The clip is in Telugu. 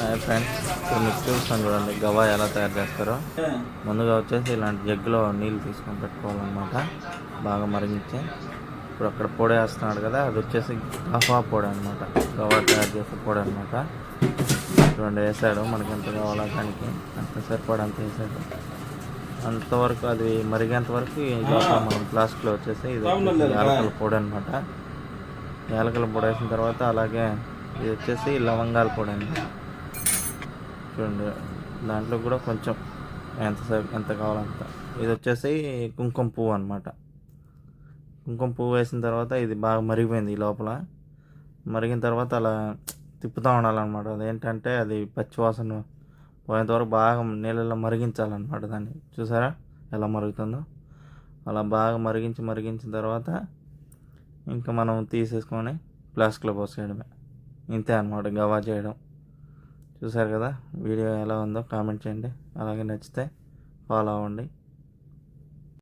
హాయ్ ఫ్రెండ్స్ ఇప్పుడు మీకు చూస్తాను చూడండి గవా ఎలా తయారు చేస్తారో. ముందుగా వచ్చేసి ఇలాంటి జగ్గులో నీళ్ళు తీసుకొని పెట్టుకోవాలన్నమాట. బాగా మరిగించి. ఇప్పుడు అక్కడ పొడి వేస్తున్నాడు కదా అది వచ్చేసి గవా పొడి అనమాట గవా తయారు చేసే పొడి అనమాట చూడండి వేసాడు. మనకి ఎంత కావాలో దానికి అంత సరిపడా అంత వేసాడు. అంతవరకు అది మరిగేంత వరకు లోపల మనం ప్లాస్టిక్లో వచ్చేసి ఇది యాలకల పొడి అనమాట యాలకల పొడి వేసిన తర్వాత అలాగే ఇది వచ్చేసి లవంగాల పొడి అండి చూడండి. దాంట్లో కూడా కొంచెం ఎంత ఎంత కావాలంత ఇది వచ్చేసి కుంకుమ పువ్వు అనమాట కుంకుమ పువ్వు వేసిన తర్వాత ఇది బాగా మరిగిపోయింది ఈ లోపల. మరిగిన తర్వాత అలా తిప్పుతూ ఉండాలన్నమాట. అదేంటంటే అది పచ్చివాసన పోయేంతవరకు బాగా నీళ్ళలో మరిగించాలన్నమాట దాన్ని. చూసారా? ఎలా మరుగుతుందో. అలా బాగా మరిగించి మరిగించిన తర్వాత ఇంకా మనం తీసేసుకొని ప్లాస్క్లో పోసేయడమే. ఇంతే అనమాట గవా చేయడం. చూసారు కదా వీడియో ఎలా ఉందో కామెంట్ చేయండి. అలాగే నచ్చితే ఫాలో అవ్వండి.